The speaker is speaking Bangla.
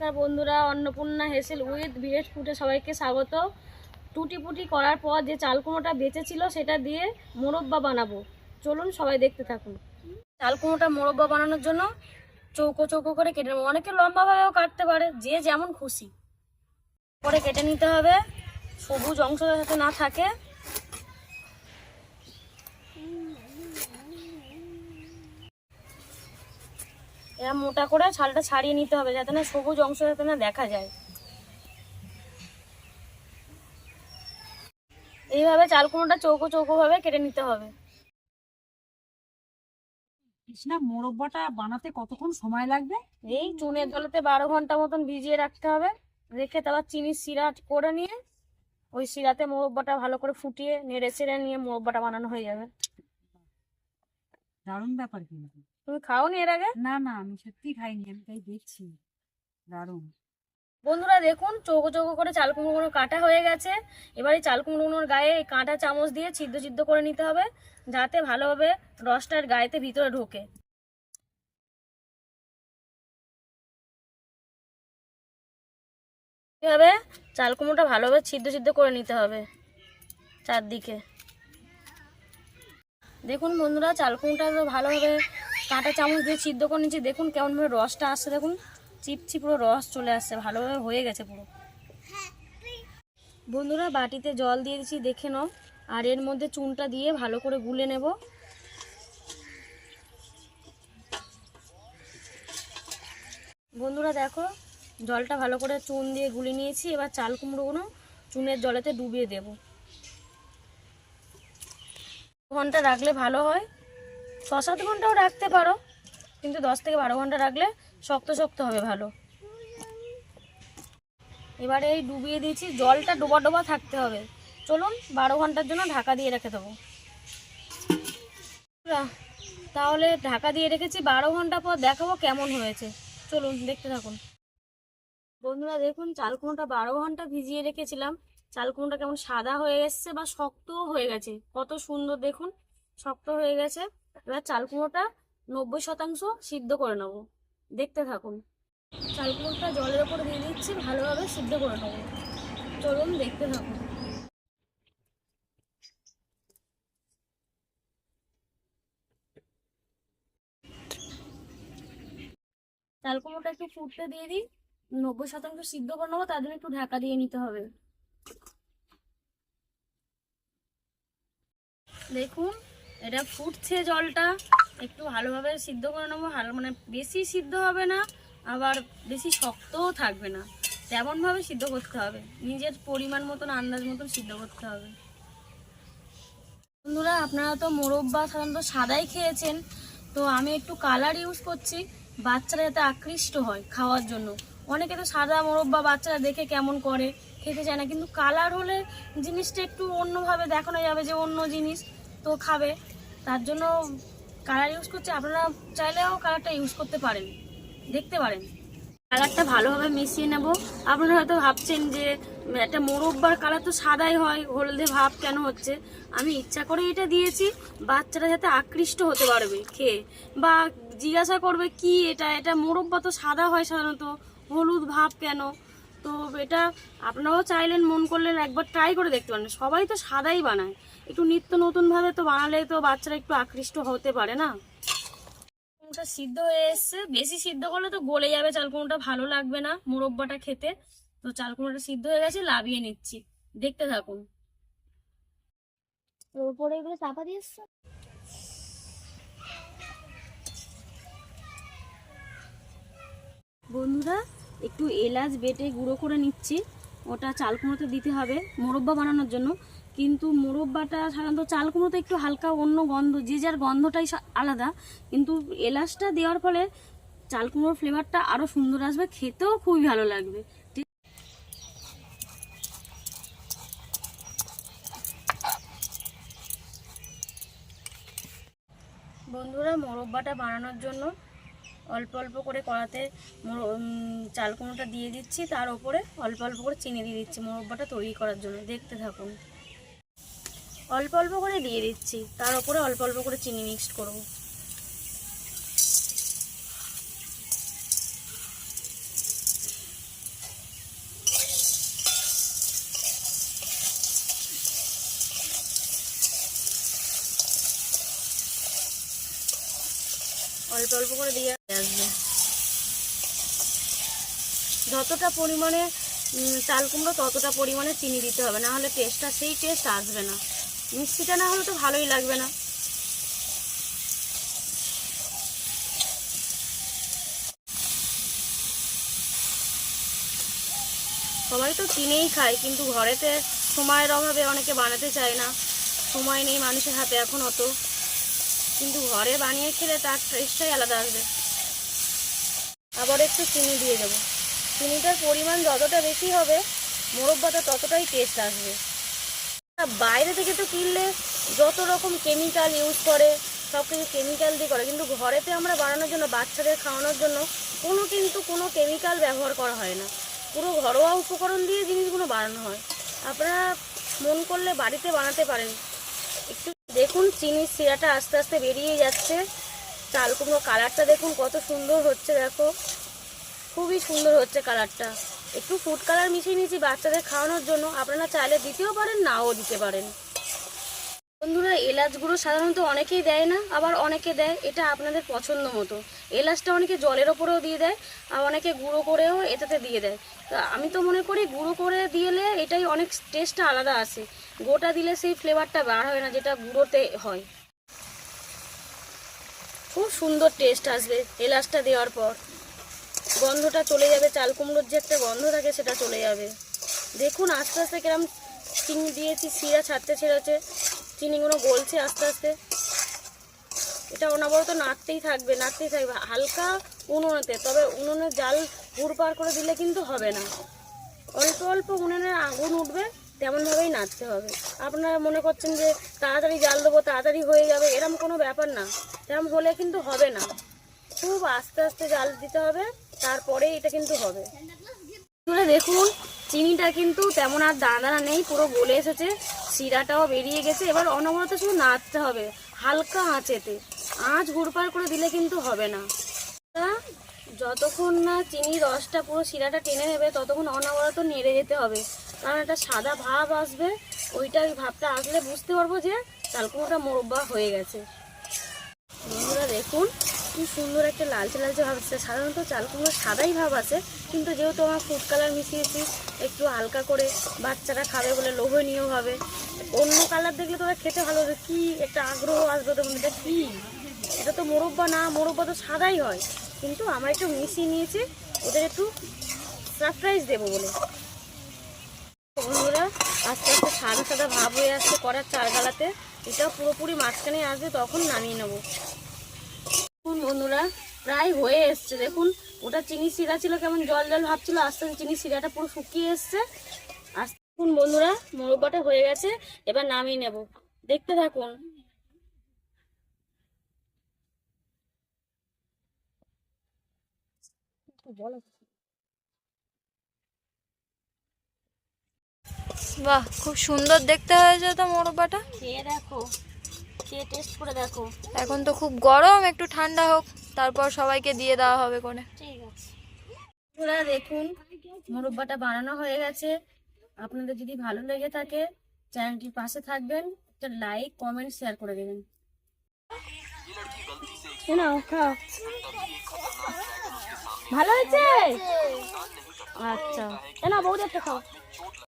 নমস্কার বন্ধুরা, অন্নপূর্ণা হেসেল উইথ ভিলেজ ফুটে সবাইকে স্বাগত। টুটি পুটি করার পর যে চাল কুমোটা বেঁচেছিল, সেটা দিয়ে মোরব্বা বানাবো। চলুন সবাই দেখতে থাকুন। চাল কুমোটা মোরব্বা বানানোর জন্য চৌকো চৌকো করে কেটে নেব। অনেকে লম্বাভাবেও কাটতে পারে, যে যেমন খুশি। পরে কেটে নিতে হবে। সবুজ অংশ যাতে না থাকে। এরা মোটা করে ছালটা ছাড়িয়ে নিতে হবে যাতে না সবুজ অংশ যাতে না দেখা যায়। এইভাবে চাল কুমড়োটা চৌকো চৌকো ভাবে কেটে নিতে হবে। কৃষ্ণা মোরব্বাটা বানাতে কতক্ষণ সময় লাগবে? এই চুনের জলেতে বারো ঘণ্টা মতন ভিজিয়ে রাখতে হবে। রেখে তারপর চিনির সিরা করে নিয়ে ওই সিরাতে মোরব্বাটা ভালো করে ফুটিয়ে নেড়ে চেড়ে নিয়ে মোরব্বাটা বানানো হয়ে যাবে। দারুণ ব্যাপার কিন্তু। তুমি খাওনি এর আগে? না না আমি সত্যি খাইনি আমি তাই দেখছি। দারুণ। বন্ধুরা দেখুন চৌকো চৌকো করে চাল কুমড়োগুলো কাটা হয়ে গেছে। এবার এই চাল কুমড়োগুলোর গায়ে এই কাঁটা চামচ দিয়ে ছিদ্র ছিদ্র করে নিতে হবে যাতে ভালোভাবে রসটার গায়েতে ভিতরে ঢোকে। এভাবে চাল কুমড়োটা ভালোভাবে ছিদ্র ছিদ্র করে নিতে হবে চারদিকে। দেখুন বন্ধুরা চাল কুমড়োটা তো ভালোভাবে কাঁটা চামচ দিয়ে সিদ্ধ করে নিচ্ছি দেখুন কেমনভাবে রসটা আসছে, দেখুন। চিপচি পুরো রস চলে আসছে, ভালোভাবে হয়ে গেছে পুরো। বন্ধুরা, বাটিতে জল দিয়ে দিচ্ছি দেখে নাও। আর এর মধ্যে চুনটা দিয়ে ভালো করে গুলে নেব। বন্ধুরা, দেখো, জলটা ভালো করে চুন দিয়ে গুলে নিয়েছি। এবার চাল কুমড়োগুলো চুনের জলেতে ডুবিয়ে দেব। ঘণ্টা রাখলে ভালো হয়। ছ সাত ঘন্টাও রাখতে পারো, কিন্তু দশ থেকে বারো ঘণ্টা রাখলে শক্ত শক্ত হবে ভালো। এবারে এই ডুবিয়ে দিয়েছি, জলটা ডোবা ডোবা থাকতে হবে। চলুন বারো ঘণ্টার জন্য ঢাকা দিয়ে রেখে দেবো। তাহলে ঢাকা দিয়ে রেখেছি, বারো ঘণ্টা পর দেখাবো কেমন হয়েছে। চলুন দেখতে থাকুন। বন্ধুরা, দেখুন, চাল কুমড়োটা বারো ঘণ্টা ভিজিয়ে রেখেছিলাম। চাল কুমড়োটা কেমন সাদা হয়ে এসছে বা শক্তও হয়ে গেছে। কত সুন্দর, দেখুন, শক্ত হয়ে গেছে। এবার চাল কুমড়োটা নব্বই শতাংশ সিদ্ধ করে নেব। দেখতে থাকুন। চাল কুমড়োটা জলের ওপর দিয়ে দিচ্ছি, ভালোভাবে সিদ্ধ করে নেব। চলুন দেখতে থাকুন। চাল কুমড়োটা একটু ফুটতে দিয়ে দিই। নব্বই শতাংশ সিদ্ধ করে নেব, তার জন্য একটু ঢাকা দিয়ে নিতে হবে। দেখুন এটা ফুটছে জলটা। একটু ভালোভাবে সিদ্ধ করে নেব। ভালো মানে বেশি সিদ্ধ হবে না, আবার বেশি শক্তও থাকবে না। তেমনভাবে সিদ্ধ করতে হবে। নিজের পরিমাণ মতন, আন্দাজ মতন সিদ্ধ করতে হবে। বন্ধুরা, আপনারা তো মোরব্বা সাধারণত সাদাই খেয়েছেন। তো আমি একটু কালার ইউজ করছি। বাচ্চারা যাতে আকৃষ্ট হয় খাওয়ার জন্য। অনেকে তো সাদা মোরব্বা বাচ্চারা দেখে কেমন করে, খেতে চায় না। কিন্তু কালার হলে জিনিসটা একটু অন্যভাবে দেখানো যাবে যে অন্য জিনিস। তো খাবে, তার জন্য কালার ইউজ করছে। আপনারা চাইলেও কালারটা ইউজ করতে পারেন, দেখতে পারেন। কালারটা ভালোভাবে মিশিয়ে নেব। আপনারা হয়তো ভাবছেন যে, একটা মোরব্বার কালার তো সাদাই হয়, হলদে ভাব কেন হচ্ছে? আমি ইচ্ছা করে এটা দিয়েছি বাচ্চারা যাতে আকৃষ্ট হতে পারবে, খেয়ে। বা জিজ্ঞাসা করবে, কি এটা? এটা মোরব্বা তো সাদা হয় সাধারণত, হলুদ ভাব কেন? তো এটা আপনারাও চাইলেন, মন করলেন, একবার ট্রাই করে দেখতে পারেন। সবাই তো সাদাই বানায়। একটু নিত্য নতুনভাবে তো বানালে তো বাচ্চারা একটু আকৃষ্ট হতে পারে না। সিদ্ধ হয়ে এসছে বেশি সিদ্ধ করলে তো গলে যাবে চালকুমড়োটা ভালো লাগবে না মোরব্বাটা খেতে। তো চালকুমড়োটা সিদ্ধ হয়ে গেছে লাভিয়ে নিচ্ছি। দেখতে থাকুন। এগুলো চাপা বন্ধুরা একটু এলাচ বেটে গুঁড়ো করে নিচ্ছি। ওটা চাল কুমড়োতে দিতে হবে। মোরব্বা বানানোর জন্য। কিন্তু মোরব্বাটা সাধারণত চাল কুমড়োতে একটু হালকা অন্য গন্ধ, যে যার গন্ধটাই আলাদা। কিন্তু এলাচটা দেওয়ার ফলে চাল কুমড়োর ফ্লেভারটা আরও সুন্দর আসবে, খেতেও খুবই ভালো লাগবে। বন্ধুরা, মোরব্বাটা বানানোর জন্য অল্প অল্প করে কড়াতে চাল কুমড়োটা দিয়ে দিচ্ছি। তার ওপরে অল্প অল্প করে চিনি দিয়ে দিচ্ছি মোরব্বাটা তৈরি করার জন্য। দেখতে থাকুন। অল্প অল্প করে দিয়ে দিচ্ছি। তার উপরে অল্প অল্প করে চিনি মিক্সড করব। অল্প অল্প করে দিয়ে আসবে। যতটা পরিমাণে চাল কুমড়ো ততটা পরিমাণে চিনি দিতে হবে। না হলে টেস্টটা সেই টেস্ট আসবে না। মিষ্টিটা না হলে তো ভালোই লাগবে না। সবাই তো কিনেই খায়, কিন্তু ঘরেতে সময়ের অভাবে অনেকে বানাতে চায় না। সময় নেই মানুষের হাতে এখন অত। কিন্তু ঘরে বানিয়ে খেলে তার টেস্টটাই আলাদা আসবে। আবার একটু চিনি দিয়ে দেবো। চিনিটার পরিমাণ যতটা বেশি হবে মোরব্বাটা ততটাই টেস্ট আসবে। বাইরে থেকে তো কিনলে যত রকম কেমিক্যাল ইউজ করে, সব কিছু কেমিক্যাল দিয়ে করে। কিন্তু ঘরেতে আমরা বানানোর জন্য, বাচ্চাদের খাওয়ানোর জন্য কোনো কিন্তু কোনো কেমিক্যাল ব্যবহার করা হয় না। পুরো ঘরোয়া উপকরণ দিয়ে জিনিসগুলো বানানো হয়। আপনারা মন করলে বাড়িতে বানাতে পারেন। একটু দেখুন, চিনির শিরাটা আস্তে আস্তে বেরিয়ে যাচ্ছে। চাল কুমড়ো কালারটা দেখুন, কত সুন্দর হচ্ছে, দেখো। খুবই সুন্দর হচ্ছে কালারটা একটু ফুড কালার মিশিয়ে নিয়েছি বাচ্চাদের খাওয়ানোর জন্য। আপনারা চাইলে দিতেও পারেন, নাও দিতে পারেন। বন্ধুরা, এলাচ গুঁড়ো সাধারণত অনেকেই দেয় না, আবার অনেকে দেয়, এটা আপনাদের পছন্দ মতো। এলাচটা অনেকে জলের ওপরেও দিয়ে দেয়, আর অনেকে গুঁড়ো করেও এটাতে দিয়ে দেয়। তা আমি তো মনে করি গুঁড়ো করে দিলে এটাই অনেক টেস্টটা আলাদা আসে গোটা দিলে সেই ফ্লেভারটা বার হয় না, যেটা গুঁড়োতে হয়। খুব সুন্দর টেস্ট আসবে এলাচটা দেওয়ার পর। গন্ধটা চলে যাবে, চাল কুমড়োর যে একটা গন্ধ থাকে সেটা চলে যাবে। দেখুন, আস্তে আস্তে কিরম চিনি দিয়েছি, শিরা ছাড়তে ছেড়েছে, চিনিগুলো গলছে আস্তে আস্তে। এটা অনবরত নাড়তেই থাকবে নাড়তেই থাকবে, হালকা উনুনেতে, তবে উনুনে জাল হুড় পার করে দিলে কিন্তু হবে না। অল্প অল্প উনুনের আগুন উঠবে, তেমনভাবেই নাড়তে হবে। আপনারা মনে করছেন যে তাড়াতাড়ি জাল দেবো, তাড়াতাড়ি হয়ে যাবে, এরম কোনো ব্যাপার না। এরম হলে কিন্তু হবে না। খুব আস্তে আস্তে জাল দিতে হবে। তারপরে এটা কিন্তু হবে। তুলে দেখুন, চিনিটা কিন্তু তেমন আর দানা নেই, পুরো গলে এসেছে, শিরাটাও বেরিয়ে গেছে। এবার অনবরত শুধু নাড়তে হবে, হালকা আঁচেতে। আঁচ হুড়পাড় করে দিলে কিন্তু হবে না। যতক্ষণ না চিনি রসটা পুরো শিরাটা টেনে নেবে, ততক্ষণ অনবরত নেড়ে যেতে হবে। কারণ একটা সাদা ভাব আসবে ওইটা ওই ভাবটা আসলে বুঝতে পারব যে চালকুমোটা মোরব্বা হয়ে গেছে। দেখুন, কি সুন্দর একটা লালচে লালচে ভাব আসছে। সাধারণত চাল কুমড়ো সাদাই ভাব আছে, কিন্তু যেহেতু আমার ফুড কালার মিশিয়েছি একটু হালকা করে বাচ্চারা খাবে বলে লোভনীয় ভাবে। অন্য কালার দেখলে তোমরা খেতে ভালো হবে। কী একটা আগ্রহ আসবে তো এটা কি? এটা তো মোরব্বা না, মোরব্বা তো সাদাই হয়। কিন্তু আমরা একটু মিশিয়ে নিয়েছি, ওদের একটু সারপ্রাইজ দেবো বলে। বন্ধুরা, আস্তে আস্তে সাদা সাদা ভাব হয়ে আসছে করার চার গালাতে এটা পুরোপুরি মাঝখানে আসবে, তখন নামিয়ে নেব। দেখুন বন্ধুরা প্রায় হয়ে এসছে। দেখুন ওটা চিনি শিরা ছিল কেমন জল জল ভাবছিল আস্তে আস্তে চিনি শিরাটা পুরো শুকিয়ে এসছে। আস্তে দেখুন বন্ধুরা মোরব্বাটা হয়ে গেছে এবার নামিয়ে নেব। দেখতে থাকুন। বাহ খুব সুন্দর দেখতে হয়েছে তো মোরব্বাটা খেয়ে দেখো। খেয়ে টেস্ট করে দেখো। এখন তো খুব গরম একটু ঠান্ডা হোক তারপর সবাইকে দিয়ে দেওয়া হবে কোনে ঠিক আছে। বন্ধুরা দেখুন মোরব্বাটা বানানো হয়ে গেছে। আপনাদের যদি ভালো লেগে থাকে চ্যানেলটির পাশে থাকবেন একটা লাইক কমেন্ট শেয়ার করে দেবেন। ভালো হয়েছে? আচ্ছা। না বৌদি একটা খাও।